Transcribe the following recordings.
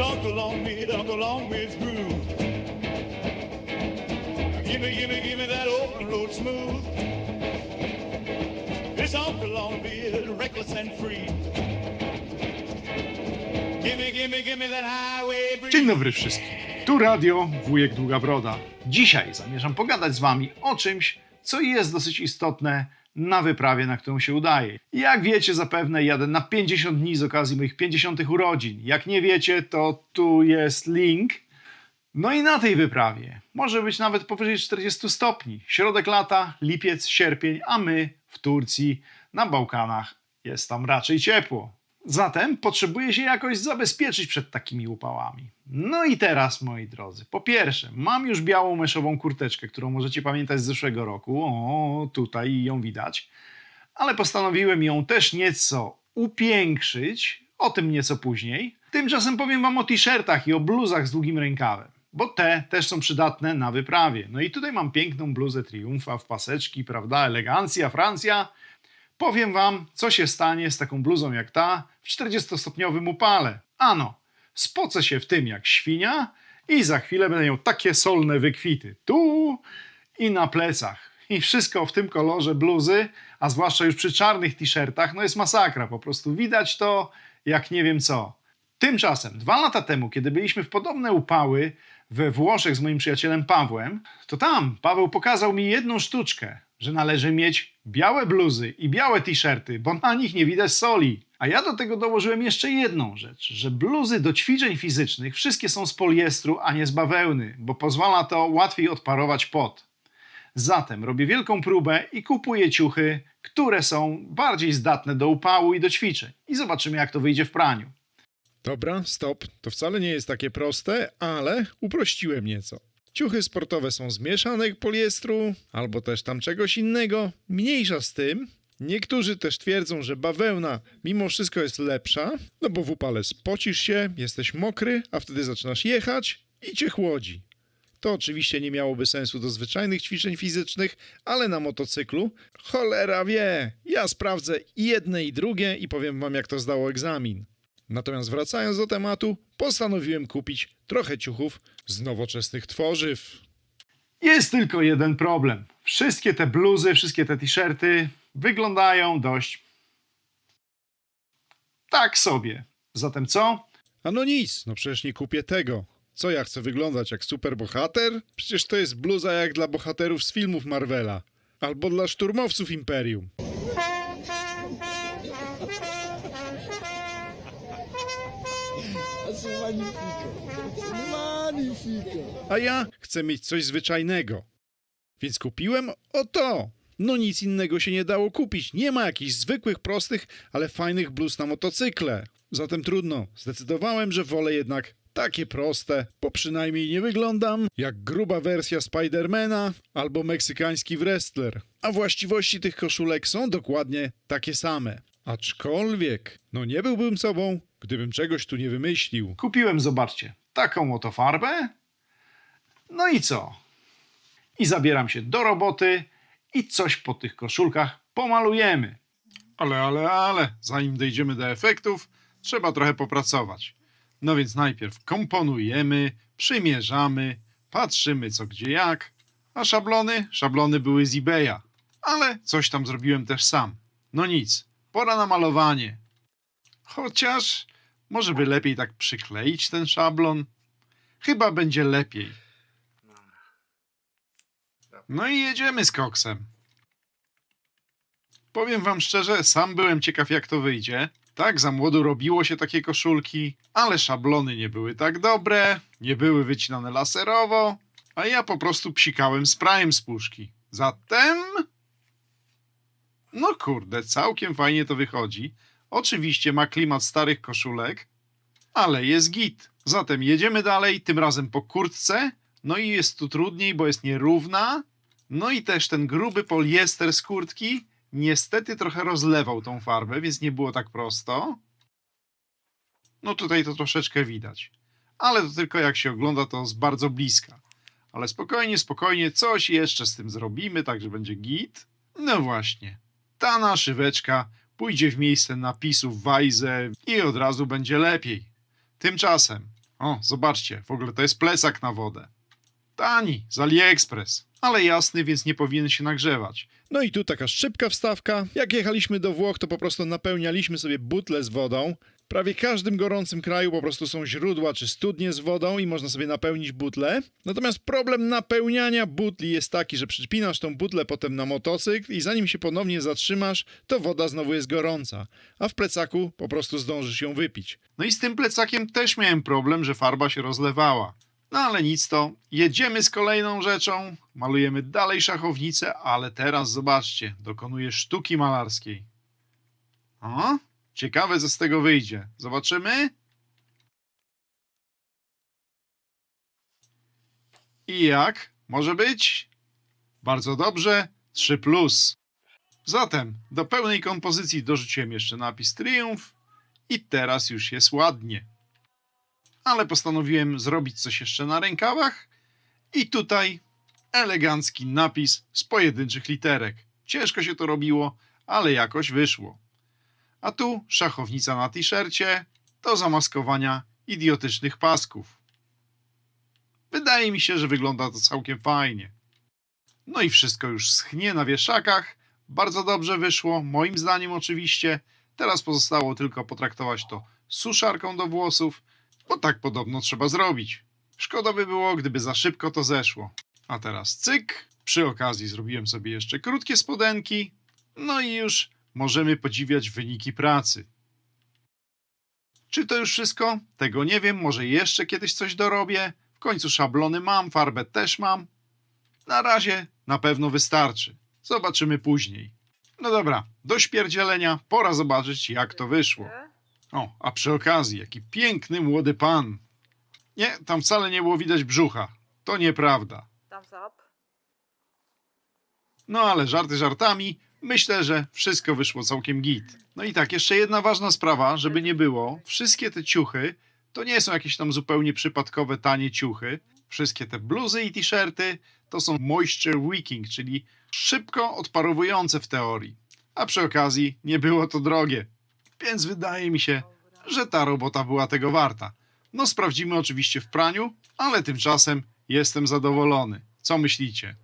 Uncle Longbeard, Uncle Longbeard's groove. Gimme, gimme, gimme that open road smooth. Uncle reckless and free. Dzień dobry wszystkim. Tu radio Wujek Długa Broda. Dzisiaj zamierzam pogadać z wami o czymś, co jest dosyć istotne na wyprawie, na którą się udaje. Jak wiecie zapewne jadę na 50 dni z okazji moich 50 urodzin. Jak nie wiecie, to tu jest link. No i na tej wyprawie może być nawet powyżej 40 stopni. Środek lata, lipiec, sierpień, a my w Turcji, na Bałkanach jest tam raczej ciepło. Zatem potrzebuję się jakoś zabezpieczyć przed takimi upałami. No i teraz, moi drodzy, po pierwsze, mam już białą myszową kurteczkę, którą możecie pamiętać z zeszłego roku. O, tutaj ją widać. Ale postanowiłem ją też nieco upiększyć, o tym nieco później. Tymczasem powiem wam o t-shirtach i o bluzach z długim rękawem, bo te też są przydatne na wyprawie. No i tutaj mam piękną bluzę Triumfa w paseczki, prawda, elegancja, Francja. Powiem wam, co się stanie z taką bluzą jak ta w 40-stopniowym upale. Ano, spocę się w tym jak świnia i za chwilę będę miał takie solne wykwity. Tu i na plecach. I wszystko w tym kolorze bluzy, a zwłaszcza już przy czarnych t-shirtach, no jest masakra. Po prostu widać to jak nie wiem co. Tymczasem, dwa lata temu, kiedy byliśmy w podobne upały we Włoszech z moim przyjacielem Pawłem, to tam Paweł pokazał mi jedną sztuczkę, że należy mieć białe bluzy i białe t-shirty, bo na nich nie widać soli. A ja do tego dołożyłem jeszcze jedną rzecz, że bluzy do ćwiczeń fizycznych wszystkie są z poliestru, a nie z bawełny, bo pozwala to łatwiej odparować pot. Zatem robię wielką próbę i kupuję ciuchy, które są bardziej zdatne do upału i do ćwiczeń. I zobaczymy, jak to wyjdzie w praniu. Dobra, stop. To wcale nie jest takie proste, ale uprościłem nieco. Ciuchy sportowe są z mieszanek poliestru, albo też tam czegoś innego. Mniejsza z tym. Niektórzy też twierdzą, że bawełna mimo wszystko jest lepsza, no bo w upale spocisz się, jesteś mokry, a wtedy zaczynasz jechać i cię chłodzi. To oczywiście nie miałoby sensu do zwyczajnych ćwiczeń fizycznych, ale na motocyklu cholera wie. Ja sprawdzę jedne i drugie i powiem wam jak to zdało egzamin. Natomiast wracając do tematu, postanowiłem kupić trochę ciuchów z nowoczesnych tworzyw. Jest tylko jeden problem. Wszystkie te bluzy, wszystkie te t-shirty wyglądają dość tak sobie. Zatem co? A no nic, no przecież nie kupię tego. Co ja chcę wyglądać jak superbohater? Przecież to jest bluza jak dla bohaterów z filmów Marvela. Albo dla szturmowców Imperium. C'est magnifique. A ja chcę mieć coś zwyczajnego. Więc kupiłem oto. No nic innego się nie dało kupić. Nie ma jakichś zwykłych, prostych, ale fajnych bluz na motocykle. Zatem trudno. Zdecydowałem, że wolę jednak takie proste, bo przynajmniej nie wyglądam jak gruba wersja Spidermana albo meksykański wrestler. A właściwości tych koszulek są dokładnie takie same. Aczkolwiek, no nie byłbym sobą, gdybym czegoś tu nie wymyślił. Kupiłem, zobaczcie, taką oto farbę. No i co? I zabieram się do roboty i coś po tych koszulkach pomalujemy. Ale, ale, ale, zanim dojdziemy do efektów, trzeba trochę popracować. No więc najpierw komponujemy, przymierzamy, patrzymy co gdzie jak. A szablony? Szablony były z eBaya. Ale coś tam zrobiłem też sam. No nic, pora na malowanie. Chociaż może by lepiej tak przykleić ten szablon? Chyba będzie lepiej. No i jedziemy z koksem. Powiem wam szczerze, sam byłem ciekaw jak to wyjdzie. Tak, za młodu robiło się takie koszulki, ale szablony nie były tak dobre, nie były wycinane laserowo, a ja po prostu psikałem sprayem z puszki. Zatem... No kurde, całkiem fajnie to wychodzi. Oczywiście ma klimat starych koszulek, ale jest git. Zatem jedziemy dalej, tym razem po kurtce. No i jest tu trudniej, bo jest nierówna. No i też ten gruby poliester z kurtki niestety trochę rozlewał tą farbę, więc nie było tak prosto. No tutaj to troszeczkę widać. Ale to tylko jak się ogląda to z bardzo bliska. Ale spokojnie, spokojnie, coś jeszcze z tym zrobimy, tak że będzie git. No właśnie, ta naszyweczka pójdzie w miejsce napisów Wajze i od razu będzie lepiej. Tymczasem O, zobaczcie, w ogóle to jest plecak na wodę. Tani, z AliExpress, ale jasny, więc nie powinien się nagrzewać. No i tu taka szybka wstawka. Jak jechaliśmy do Włoch, to po prostu napełnialiśmy sobie butle z wodą. Prawie każdym gorącym kraju po prostu są źródła czy studnie z wodą i można sobie napełnić butle. Natomiast problem napełniania butli jest taki, że przypinasz tą butlę potem na motocykl i zanim się ponownie zatrzymasz, to woda znowu jest gorąca, a w plecaku po prostu zdążysz ją wypić. No i z tym plecakiem też miałem problem, że farba się rozlewała. No ale nic to, jedziemy z kolejną rzeczą, malujemy dalej szachownicę, ale teraz zobaczcie, dokonuję sztuki malarskiej. O, ciekawe co z tego wyjdzie. Zobaczymy. I jak? Może być? Bardzo dobrze, 3 plus. Zatem do pełnej kompozycji dorzuciłem jeszcze napis Triumf i teraz już jest ładnie. Ale postanowiłem zrobić coś jeszcze na rękawach i tutaj elegancki napis z pojedynczych literek. Ciężko się to robiło, ale jakoś wyszło. A tu szachownica na t-shircie do zamaskowania idiotycznych pasków. Wydaje mi się, że wygląda to całkiem fajnie. No i wszystko już schnie na wieszakach. Bardzo dobrze wyszło, moim zdaniem oczywiście. Teraz pozostało tylko potraktować to suszarką do włosów, bo tak podobno trzeba zrobić. Szkoda by było, gdyby za szybko to zeszło. A teraz cyk. Przy okazji zrobiłem sobie jeszcze krótkie spodenki. No i już możemy podziwiać wyniki pracy. Czy to już wszystko? Tego nie wiem, może jeszcze kiedyś coś dorobię. W końcu szablony mam, farbę też mam. Na razie na pewno wystarczy. Zobaczymy później. No dobra, do śpierdzielenia pora zobaczyć jak to wyszło. O, a przy okazji, jaki piękny młody pan. Nie, tam wcale nie było widać brzucha. To nieprawda. No ale żarty żartami, myślę, że wszystko wyszło całkiem git. No i tak, jeszcze jedna ważna sprawa, żeby nie było. Wszystkie te ciuchy to nie są jakieś tam zupełnie przypadkowe, tanie ciuchy. Wszystkie te bluzy i t-shirty to są moisture wicking, czyli szybko odparowujące w teorii. A przy okazji nie było to drogie. Więc wydaje mi się, że ta robota była tego warta. No sprawdzimy oczywiście w praniu, ale tymczasem jestem zadowolony. Co myślicie?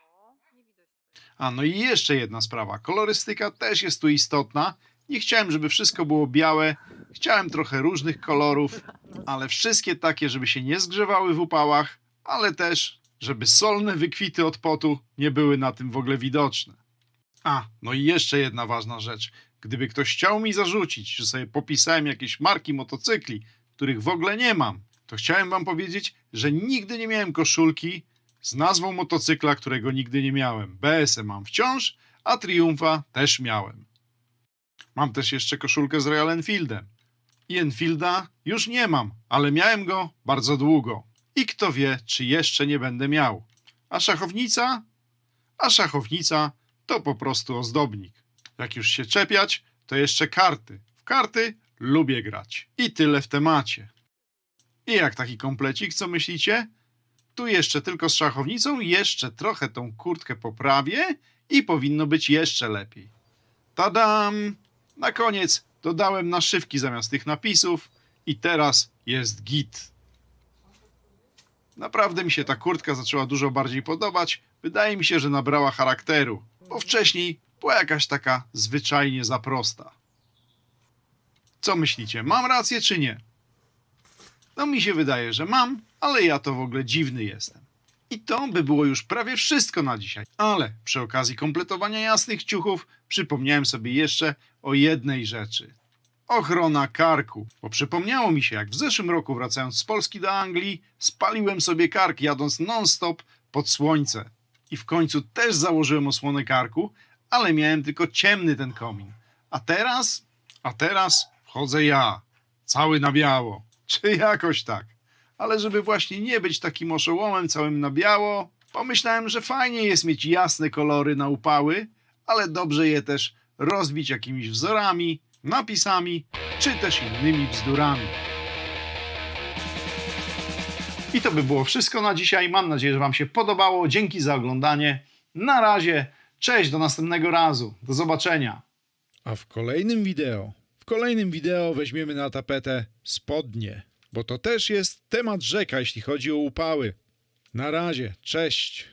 No, nie widać. A no i jeszcze jedna sprawa. Kolorystyka też jest tu istotna. Nie chciałem, żeby wszystko było białe. Chciałem trochę różnych kolorów, ale wszystkie takie, żeby się nie zgrzewały w upałach, ale też, żeby solne wykwity od potu nie były na tym w ogóle widoczne. A, no i jeszcze jedna ważna rzecz. Gdyby ktoś chciał mi zarzucić, że sobie popisałem jakieś marki motocykli, których w ogóle nie mam, to chciałem wam powiedzieć, że nigdy nie miałem koszulki z nazwą motocykla, którego nigdy nie miałem. BS mam wciąż, a Triumfa też miałem. Mam też jeszcze koszulkę z Royal Enfieldem. I Enfielda już nie mam, ale miałem go bardzo długo. I kto wie, czy jeszcze nie będę miał. A szachownica? A szachownica to po prostu ozdobnik. Jak już się czepiać, to jeszcze karty. W karty lubię grać. I tyle w temacie. I jak taki komplecik, co myślicie? Tu jeszcze tylko z szachownicą, jeszcze trochę tą kurtkę poprawię i powinno być jeszcze lepiej. Tadam! Na koniec dodałem naszywki zamiast tych napisów i teraz jest git. Naprawdę mi się ta kurtka zaczęła dużo bardziej podobać. Wydaje mi się, że nabrała charakteru, bo wcześniej była jakaś taka zwyczajnie za prosta. Co myślicie, mam rację czy nie? No mi się wydaje, że mam, ale ja to w ogóle dziwny jestem. I to by było już prawie wszystko na dzisiaj. Ale przy okazji kompletowania jasnych ciuchów przypomniałem sobie jeszcze o jednej rzeczy. Ochrona karku. Bo przypomniało mi się, jak w zeszłym roku wracając z Polski do Anglii, spaliłem sobie kark jadąc non-stop pod słońce. I w końcu też założyłem osłonę karku, ale miałem tylko ciemny ten komin. A teraz? A teraz wchodzę ja. Cały na biało. Czy jakoś tak. Ale żeby właśnie nie być takim oszołomem całym na biało, pomyślałem, że fajnie jest mieć jasne kolory na upały, ale dobrze je też rozbić jakimiś wzorami, napisami, czy też innymi bzdurami. I to by było wszystko na dzisiaj. Mam nadzieję, że Wam się podobało. Dzięki za oglądanie. Na razie. Cześć, do następnego razu. Do zobaczenia. A w kolejnym wideo, w kolejnym wideo weźmiemy na tapetę spodnie, bo to też jest temat rzeka, jeśli chodzi o upały. Na razie, cześć.